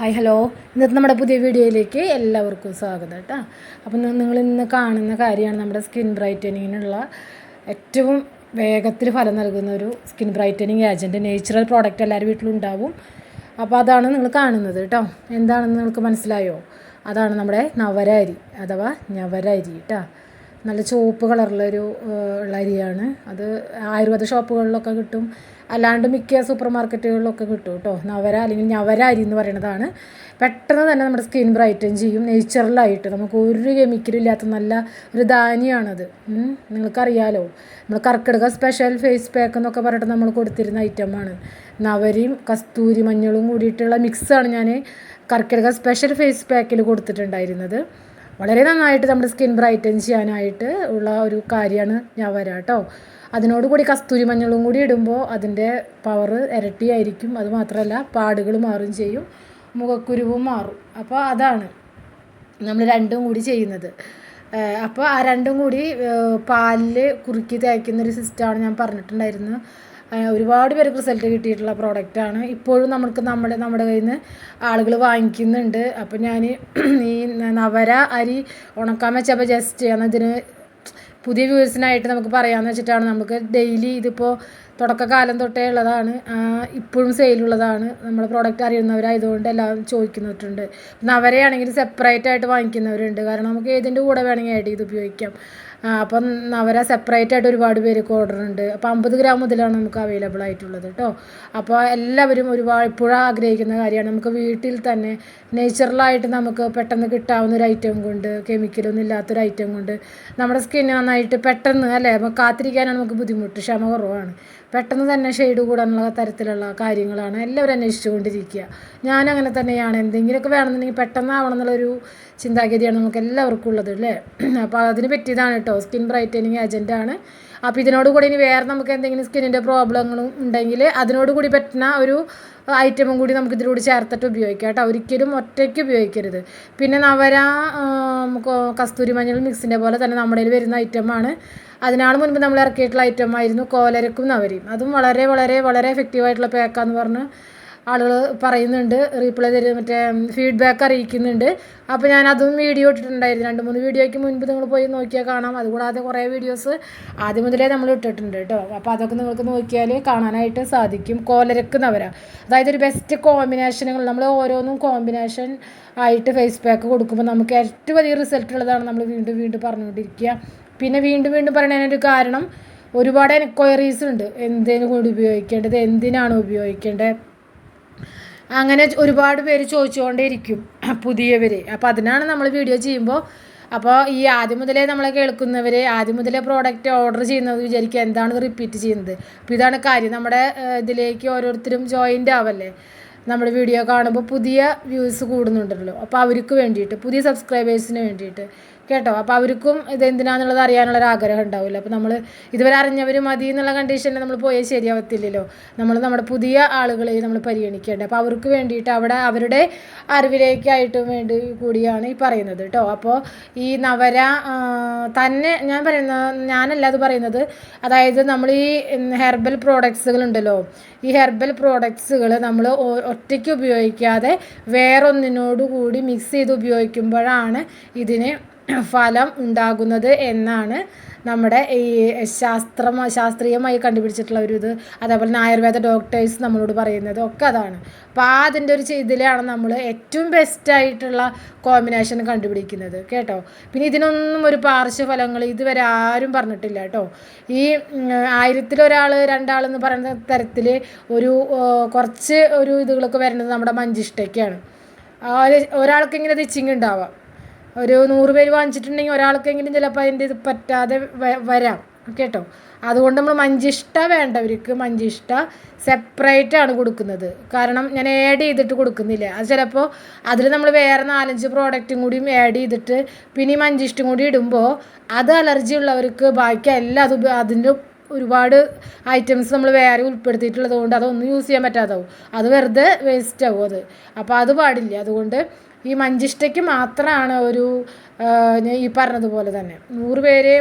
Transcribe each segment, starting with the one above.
Hi hello. ഇന്നത്തെ നമ്മുടെ പുതിയ വീഡിയോയിലേക്ക് എല്ലാവർക്കും സ്വാഗതം കേട്ടോ. അപ്പം നിങ്ങൾ ഇന്ന് കാണുന്ന കാര്യമാണ് നമ്മുടെ സ്കിൻ ബ്രൈറ്റനിങ്ങിനുള്ള ഏറ്റവും വേഗത്തിൽ ഫലം നൽകുന്ന ഒരു skin brightening agent natural product എല്ലാവരും വീട്ടിലും ഉണ്ടാവും. അപ്പോൾ അതാണ് നിങ്ങൾ കാണുന്നത് കേട്ടോ. എന്താണെന്ന് നിങ്ങൾക്ക് മനസ്സിലായോ? അതാണ് നമ്മുടെ നവര അരി അഥവാ ഞവര അരി കേട്ടോ. നല്ല ചുവപ്പ് കളറിലൊരു ഉള്ള അരിയാണ്. അത് ആയുർവേദ ഷോപ്പുകളിലൊക്കെ കിട്ടും. അല്ലാണ്ട് മിക്ക സൂപ്പർ മാർക്കറ്റുകളിലൊക്കെ കിട്ടും കേട്ടോ നവര അല്ലെങ്കിൽ ഞവര അരി എന്ന് പറയുന്നതാണ്. പെട്ടെന്ന് തന്നെ നമ്മുടെ സ്കിൻ ബ്രൈറ്റൻ ചെയ്യും. നേച്ചുറലായിട്ട്. നമുക്ക് ഒരു കെമിക്കലും ഇല്ലാത്ത നല്ല ഒരു ധാന്യമാണത്. നിങ്ങൾക്കറിയാലോ. നമ്മൾ കർക്കിടക സ്പെഷ്യൽ ഫേസ് പാക്ക് എന്നൊക്കെ പറഞ്ഞിട്ട് നമ്മൾ കൊടുത്തിരുന്ന ഐറ്റമാണ് നവരയും കസ്തൂരി മഞ്ഞളും കൂടിയിട്ടുള്ള മിക്സാണ് ഞാൻ കർക്കിടക സ്പെഷ്യൽ ഫേസ് പാക്കിൽ കൊടുത്തിട്ടുണ്ടായിരുന്നത്. വളരെ നന്നായിട്ട് നമ്മുടെ സ്കിൻ ബ്രൈറ്റൻ ചെയ്യാനായിട്ട് ഉള്ള ഒരു കാര്യമാണ് ഞാൻ വരാം കേട്ടോ അതിനോടുകൂടി കസ്തൂരി മഞ്ഞളും കൂടി ഇടുമ്പോൾ അതിന്റെ പവർ ഇരട്ടിയായിരിക്കും അത് മാത്രമല്ല പാടുകൾ മാറും ചെയ്യും. മുഖക്കുരുവും മാറും. അപ്പോൾ അതാണ് നമ്മൾ രണ്ടും കൂടി ചെയ്യുന്നത്. അപ്പോൾ ആ രണ്ടും കൂടി പാലിൽ കുറുക്കി തേക്കുന്ന ഒരു സിസ്റ്റമാണ് ഞാൻ പറഞ്ഞിട്ടുണ്ടായിരുന്നു ഒരുപാട് പേർക്ക് റിസൾട്ട് കിട്ടിയിട്ടുള്ള പ്രോഡക്റ്റാണ് ഇപ്പോഴും നമുക്ക് നമ്മുടെ നമ്മുടെ കയ്യിൽ നിന്ന് ആളുകൾ വാങ്ങിക്കുന്നുണ്ട്. അപ്പോൾ ഞാൻ ഈ നവര അരി ഉണക്കാൻ വെച്ചപ്പോൾ ജസ്റ്റ് ഇതിന് പുതിയ വ്യൂവേഴ്സിനായിട്ട് നമുക്ക് പറയാമെന്ന് വെച്ചിട്ടാണ് നമുക്ക് ഡെയിലി ഇതിപ്പോൾ തുടക്കകാലം തൊട്ടേ ഉള്ളതാണ്. ഇപ്പോഴും സെയിലുള്ളതാണ് നമ്മുടെ പ്രോഡക്റ്റ് അറിയുന്നവരായതുകൊണ്ട് എല്ലാവരും ചോദിക്കുന്നിട്ടുണ്ട് നവരെയാണെങ്കിൽ സെപ്പറേറ്റ് ആയിട്ട് വാങ്ങിക്കുന്നവരുണ്ട്. കാരണം നമുക്ക് ഏതിന്റെ കൂടെ വേണമെങ്കിൽ ആഡ് ചെയ്ത് ഉപയോഗിക്കാം. അപ്പം നവര സെപ്പറേറ്റ് ആയിട്ട് ഒരുപാട് പേർക്ക് ഓർഡർ ഉണ്ട്. അപ്പോൾ അമ്പത് ഗ്രാം മുതലാണ് നമുക്ക് അവൈലബിൾ ആയിട്ടുള്ളത് കേട്ടോ അപ്പോൾ എല്ലാവരും ഒരുപാട് ഇപ്പോഴും ആഗ്രഹിക്കുന്ന കാര്യമാണ്. നമുക്ക് വീട്ടിൽ തന്നെ നേച്ചുറലായിട്ട് നമുക്ക് പെട്ടെന്ന് കിട്ടാവുന്ന ഒരു ഐറ്റം കൊണ്ട് കെമിക്കലൊന്നും ഇല്ലാത്തൊരു ഐറ്റം കൊണ്ട് നമ്മുടെ സ്കിന്ന് നന്നായിട്ട് പെട്ടെന്ന് അല്ലേ? കാത്തിരിക്കാനാണ് നമുക്ക് ബുദ്ധിമുട്ട്. ക്ഷമ കുറവാണ്. പെട്ടെന്ന് തന്നെ ഷെയ്ഡ് കൂടാനുള്ള തരത്തിലുള്ള കാര്യങ്ങളാണ് എല്ലാവരും അന്വേഷിച്ചുകൊണ്ടിരിക്കുക. ഞാനങ്ങനെ തന്നെയാണ്. എന്തെങ്കിലുമൊക്കെ വേണമെന്നുണ്ടെങ്കിൽ പെട്ടെന്ന് ആവണം എന്നുള്ളൊരു ചിന്താഗതിയാണ് നമുക്ക് എല്ലാവർക്കും ഉള്ളത് അല്ലേ? അപ്പോൾ അതിന് പറ്റിയതാണ് കേട്ടോ സ്കിൻ ബ്രൈറ്റനിങ് ഏജന്റാണ് അപ്പോൾ ഇതിനോട് കൂടി ഇനി വേറെ നമുക്ക് എന്തെങ്കിലും സ്കിന്നിന്റെ പ്രോബ്ലങ്ങളും ഉണ്ടെങ്കിൽ അതിനോട് കൂടി പറ്റുന്ന ഒരു ഐറ്റമും കൂടി നമുക്ക് ഇതിലൂടെ ചേർത്തിട്ട് ഉപയോഗിക്കാം കേട്ടോ. ഒരിക്കലും ഒറ്റയ്ക്ക് ഉപയോഗിക്കരുത്. പിന്നെ നവര നമുക്ക് കസ്തൂരി മഞ്ഞൾ മിക്സിന്റെ പോലെ തന്നെ നമ്മുടെ വരുന്ന ഐറ്റമാണ്. അതിനാണ് മുൻപ് നമ്മൾ ഇറക്കിയിട്ടുള്ള ഐറ്റം ആയിരുന്നു കോലരക്കും നവരയും. അതും വളരെ വളരെ വളരെ എഫക്റ്റീവ് ആയിട്ടുള്ള പാക്കാന്ന് പറഞ്ഞ് ആളുകൾ പറയുന്നുണ്ട് റീപ്ലൈ തരും മറ്റേ ഫീഡ്ബാക്ക് അറിയിക്കുന്നുണ്ട്. അപ്പോൾ ഞാൻ അതും വീഡിയോ ഇട്ടിട്ടുണ്ടായിരുന്നു. രണ്ട് മൂന്ന് വീഡിയോയ്ക്ക് മുൻപ് നിങ്ങൾ പോയി നോക്കിയാൽ കാണാം. അതുകൂടാതെ കുറേ വീഡിയോസ് ആദ്യം മുതലേ നമ്മൾ ഇട്ടിട്ടുണ്ട് കേട്ടോ. അപ്പോൾ അതൊക്കെ നിങ്ങൾക്ക് നോക്കിയാൽ കാണാനായിട്ട് സാധിക്കും. കോലരക്കുന്നവര അതായത് ഒരു ബെസ്റ്റ് കോമ്പിനേഷനുകൾ നമ്മൾ ഓരോന്നും കോമ്പിനേഷൻ ആയിട്ട് ഫേസ് പാക്ക് കൊടുക്കുമ്പോൾ നമുക്ക് ഏറ്റവും വലിയ റിസൾട്ട് ഉള്ളതാണ് നമ്മൾ വീണ്ടും വീണ്ടും പറഞ്ഞുകൊണ്ടിരിക്കുക. പിന്നെ വീണ്ടും വീണ്ടും പറയുന്നതിനൊരു കാരണം ഒരുപാട് എൻക്വയറീസ് ഉണ്ട്. എന്തിനു കൂടി ഉപയോഗിക്കേണ്ടത്? എന്തിനാണ് ഉപയോഗിക്കേണ്ടത്? അങ്ങനെ ഒരുപാട് പേര് ചോദിച്ചുകൊണ്ടേയിരിക്കും പുതിയവർ അപ്പോൾ അതിനാണ് നമ്മൾ വീഡിയോ ചെയ്യുമ്പോൾ അപ്പോൾ ഈ ആദ്യം മുതലേ നമ്മളെ കേൾക്കുന്നവർ ആദ്യം മുതലേ പ്രോഡക്റ്റ് ഓർഡർ ചെയ്യുന്നത് വിചാരിക്കുക എന്താണ് റിപ്പീറ്റ് ചെയ്യുന്നത്. അപ്പോൾ ഇതാണ് കാര്യം. നമ്മുടെ ഇതിലേക്ക് ഓരോരുത്തരും ജോയിന്റ് ആവല്ലേ? നമ്മൾ വീഡിയോ കാണുമ്പോൾ പുതിയ വ്യൂസ് കൂടുന്നുണ്ടല്ലോ. അപ്പോൾ അവർക്ക് വേണ്ടിയിട്ട് പുതിയ സബ്സ്ക്രൈബേഴ്സിന് വേണ്ടിയിട്ട്. കേട്ടോ. അപ്പോൾ അവർക്കും ഇത് അറിയാനുള്ളൊരു അറിയാനുള്ള ആഗ്രഹം ഉണ്ടാവില്ല. അപ്പോൾ നമ്മൾ ഇതുവരെ അറിഞ്ഞവർ മതി എന്നുള്ള കണ്ടീഷനിൽ നമ്മൾ പോയാൽ ശരിയാവത്തില്ലല്ലോ. നമ്മൾ നമ്മുടെ പുതിയ ആളുകളെ നമ്മൾ പരിഗണിക്കേണ്ടത് അപ്പോൾ അവർക്ക് വേണ്ടിയിട്ട് അവിടെ അവരുടെ അറിവിലേക്കായിട്ടും വേണ്ടി കൂടിയാണ് ഈ പറയുന്നത് കേട്ടോ. അപ്പോൾ ഈ നവര തന്നെ ഞാൻ പറയുന്ന ഞാനല്ല അത് പറയുന്നത്. അതായത് നമ്മൾ ഈ ഹെർബൽ പ്രോഡക്ട്സുകൾ ഉണ്ടല്ലോ ഈ ഹെർബൽ പ്രോഡക്ട്സുകൾ നമ്മൾ ഒറ്റയ്ക്ക് ഉപയോഗിക്കാതെ വേറൊന്നിനോട് കൂടി മിക്സ് ചെയ്ത് ഉപയോഗിക്കുമ്പോഴാണ് ഇതിന് ഫലം ഉണ്ടാകുന്നത് എന്നാണ് നമ്മുടെ ഈ ശാസ്ത്ര ശാസ്ത്രീയമായി കണ്ടുപിടിച്ചിട്ടുള്ള ഒരു ഇത്. അതേപോലെ ആയുർവേദ ഡോക്ടേഴ്സ് നമ്മളോട് പറയുന്നത് ഒക്കെ അതാണ്. അപ്പോൾ ആ അതിന്റെ ഒരു ഇതിലാണ് നമ്മൾ ഏറ്റവും ബെസ്റ്റായിട്ടുള്ള കോമ്പിനേഷൻ കണ്ടുപിടിക്കുന്നത്. കേട്ടോ? പിന്നെ ഇതിനൊന്നും ഒരു പാർശ്വഫലങ്ങൾ ഇതുവരെ ആരും പറഞ്ഞിട്ടില്ല കേട്ടോ. ഈ ആയിരത്തിലൊരാൾ രണ്ടാളെന്ന് പറയുന്ന തരത്തിൽ ഒരു കുറച്ച് ഒരു ഇതുകളൊക്കെ വരുന്നത് നമ്മുടെ മഞ്ചിഷ്ടയ്ക്കാണ്. ഒരാൾക്ക് ഇങ്ങനെ ഇച്ചിങ് ഉണ്ടാവാം. ഒരു നൂറ് പേര് വാങ്ങിച്ചിട്ടുണ്ടെങ്കിൽ ഒരാൾക്കെങ്കിലും ചിലപ്പോൾ അതിന്റെ ഇത് പറ്റാതെ വരാം. കേട്ടോ? അതുകൊണ്ട് നമ്മൾ മഞ്ചിഷ്ട വേണ്ടവർക്ക് മഞ്ചിഷ്ട സെപ്പറേറ്റ് ആണ് കൊടുക്കുന്നത്. കാരണം ഞാൻ ആഡ് ചെയ്തിട്ട് കൊടുക്കുന്നില്ല. അത് ചിലപ്പോൾ അതിൽ നമ്മൾ വേറെ നാലഞ്ച് പ്രോഡക്റ്റും കൂടിയും ആഡ് ചെയ്തിട്ട് പിന്നെ ഈ മഞ്ചിഷ്ടം കൂടി ഇടുമ്പോൾ അത് അലർജി ഉള്ളവർക്ക് ബാക്കി എല്ലാം അത് അതിന്റെ ഒരുപാട് ഐറ്റംസ് നമ്മൾ വേറെ ഉൾപ്പെടുത്തിയിട്ടുള്ളത് കൊണ്ട് അതൊന്നും യൂസ് ചെയ്യാൻ പറ്റാതാവും. അത് വെറുതെ വേസ്റ്റ് ആവും അത്. അപ്പോൾ അത് പാടില്ല. അതുകൊണ്ട് ഈ മഞ്ചിഷ്ടയ്ക്ക് മാത്രമാണ് ഒരു ഈ പറഞ്ഞതുപോലെ തന്നെ. നൂറ് പേര്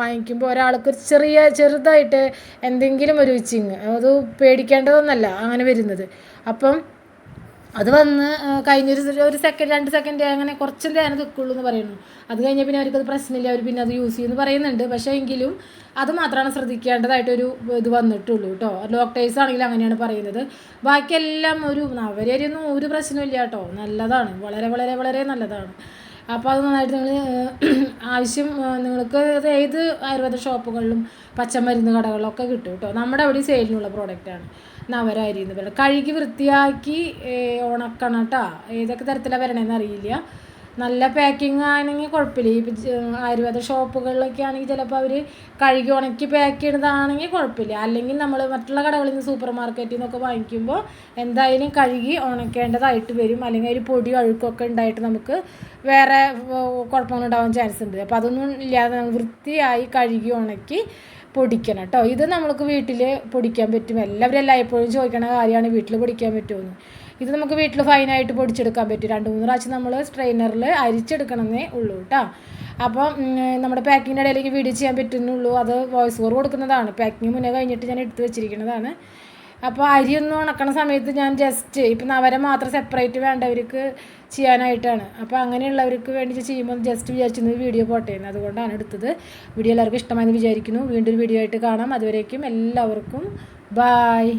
വാങ്ങിക്കുമ്പോൾ ഒരാൾക്ക് ഒരു ചെറിയ ചെറുതായിട്ട് എന്തെങ്കിലും ഒരു ഇച്ചിങ് അത് പേടിക്കേണ്ടതൊന്നല്ല അങ്ങനെ വരുന്നത്. അപ്പം അത് വന്ന് കഴിഞ്ഞൊരു ഒരു സെക്കൻഡ് രണ്ട് സെക്കൻഡ് അങ്ങനെ കുറച്ചും നേരം നിൽക്കുള്ളൂ എന്ന് പറയുന്നു. അത് കഴിഞ്ഞ പിന്നെ അവർക്കത് പ്രശ്നമില്ല. അവർ പിന്നെ അത് യൂസ് ചെയ്യുമെന്ന് പറയുന്നുണ്ട്. പക്ഷേ എങ്കിലും അത് മാത്രമാണ് ശ്രദ്ധിക്കേണ്ടതായിട്ടൊരു ഇത് വന്നിട്ടുള്ളൂ കേട്ടോ. ഡോക്ടേഴ്സ് ആണെങ്കിൽ അങ്ങനെയാണ് പറയുന്നത്. ബാക്കിയെല്ലാം ഒരു അവരൊന്നും ഒരു പ്രശ്നമില്ല കേട്ടോ. നല്ലതാണ്. വളരെ വളരെ വളരെ നല്ലതാണ്. അപ്പോൾ അത് നന്നായിട്ട് നിങ്ങൾ ആവശ്യം നിങ്ങൾക്ക് ഏത് ആയുർവേദ ഷോപ്പുകളിലും പച്ചമരുന്ന് കടകളിലൊക്കെ കിട്ടും കേട്ടോ. നമ്മുടെ അവിടെ സെയിലിനുള്ള പ്രോഡക്റ്റാണ് നവരാരി എന്ന് കഴുകി വൃത്തിയാക്കി ഉണക്കണം കേട്ടോ ഏതൊക്കെ തരത്തിലാണ് വരണേന്ന് അറിയില്ല. നല്ല പാക്കിംഗ് ആണെങ്കിൽ കുഴപ്പമില്ല ഈ ആയുർവേദ ഷോപ്പുകളിലൊക്കെ ആണെങ്കിൽ ചിലപ്പോൾ അവർ കഴുകി ഉണക്കി പാക്ക് ചെയ്യണതാണെങ്കിൽ കുഴപ്പമില്ല അല്ലെങ്കിൽ നമ്മൾ മറ്റുള്ള കടകളിൽ നിന്ന് സൂപ്പർ മാർക്കറ്റിൽ നിന്നൊക്കെ വാങ്ങിക്കുമ്പോൾ എന്തായാലും കഴുകി ഉണക്കേണ്ടതായിട്ട് വരും. അല്ലെങ്കിൽ ഒരു പൊടി അഴുക്കൊക്കെ ഉണ്ടായിട്ട് നമുക്ക് വേറെ കുഴപ്പങ്ങളുണ്ടാവാൻ ചാൻസ് ഉണ്ട്. അപ്പോൾ അതൊന്നും ഇല്ലാതെ വൃത്തിയായി കഴുകി ഉണക്കി പൊടിക്കണം കേട്ടോ. ഇത് നമുക്ക് വീട്ടിൽ പൊടിക്കാൻ പറ്റും. എല്ലാവരും എല്ലായ്പ്പോഴും ചോദിക്കണ കാര്യമാണ് വീട്ടിൽ പൊടിക്കാൻ പറ്റുമെന്ന്. ഇത് നമുക്ക് വീട്ടിൽ ഫൈനായിട്ട് പൊടിച്ചെടുക്കാൻ പറ്റും. രണ്ട് മൂന്ന് പ്രാവശ്യം നമ്മൾ സ്ട്രെയിനറിൽ അരിച്ചെടുക്കണമെന്നേ ഉള്ളൂ കേട്ടോ. അപ്പം നമ്മുടെ പാക്കിങ്ങിന്റെ ഇടയിലേക്ക് വീഡിയോ ചെയ്യാൻ പറ്റുന്നുള്ളൂ. അത് വോയിസ് ഓവർ കൊടുക്കുന്നതാണ്. പാക്കിങ് മുന്നേ കഴിഞ്ഞിട്ട് ഞാൻ എടുത്ത് വെച്ചിരിക്കുന്നതാണ്. അപ്പോൾ അരിയൊന്നും ഉണക്കണ സമയത്ത് ഞാൻ ജസ്റ്റ് ഇപ്പം അവരെ മാത്രം സെപ്പറേറ്റ് വേണ്ടവർക്ക് ചെയ്യാനായിട്ടാണ്. അപ്പോൾ അങ്ങനെയുള്ളവർക്ക് വേണ്ടി ചെയ്യുമ്പോൾ ജസ്റ്റ് വിചാരിച്ചിരുന്നത് വീഡിയോ പോട്ടേന്ന് അതുകൊണ്ടാണ് എടുത്തത്. വീഡിയോ എല്ലാവർക്കും ഇഷ്ടമായെന്ന് വിചാരിക്കുന്നു. വീണ്ടും വീഡിയോ ആയിട്ട് കാണാം. അതുവരേക്കും എല്ലാവർക്കും ബായ്